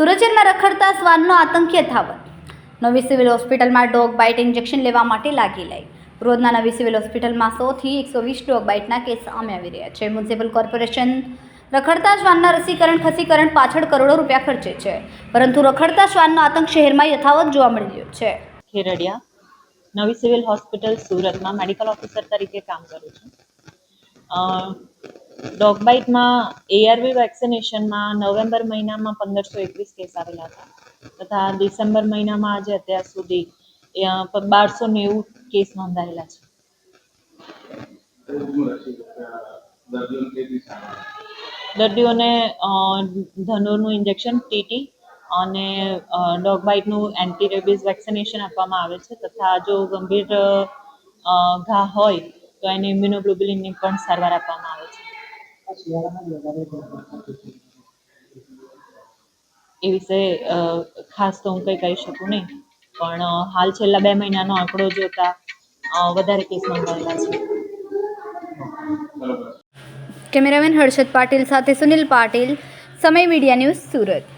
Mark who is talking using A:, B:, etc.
A: સુરત શહેરમાં રખડતા શ્વાનનો આતંક યથાવત. નવી સિવિલ હોસ્પિટલમાં ડોગ બાઇટ ઇન્જેક્શન લેવા માટે લાગી લઈ. રોજના નવી સિવિલ હોસ્પિટલમાં સોથી એકસો વીસ ડોગ બાઇટના કેસ સામે આવી રહ્યા છે. મ્યુનિસિપલ કોર્પોરેશન રખડતા શ્વાનના રસીકરણ, ખસીકરણ પાછળ કરોડો રૂપિયા ખર્ચે છે. પરંતુ રખડતા શ્વાનનો આતંક શહેરમાં યથાવત જોવા મળી રહ્યો છે.
B: ખેરડિયા નવી સિવિલ હોસ્પિટલ સુરતમાં મેડિકલ ઓફિસર તરીકે કામ કરું છું. ડોગ બાઇટમાં એઆરવી વેક્સિનેશનમાં નવેમ્બર મહિનામાં પંદરસો એકવીસ કેસ આવેલા હતા. તથા ડિસેમ્બર મહિનામાં આજે અત્યાર સુધી બારસો નેવું કેસ નોંધાયેલા છે.
C: દર્દીઓને
B: ધનુરનું ઇન્જેક્શન ટીટી અને ડોગ બાઇટનું એન્ટી રેબીઝ વેક્સિનેશન આપવામાં આવે છે. તથા જો ગંભીર ઘા હોય, તો એને ઇમ્યુનોગ્લોબ્યુલિનની પણ સારવાર આપવામાં આવે એ વિશે ખાસ તો હું કંઈ કહી શકું નહીં. પણ હાલ છેલ્લા બે મહિનાનો આંકડો જોતા વધારે કેસ નોંધાયેલા છે.
A: કેમેરામેન હર્ષદ પાટીલ સાથે સુનિલ પાટીલ, સમય મીડિયા ન્યૂઝ સુરત.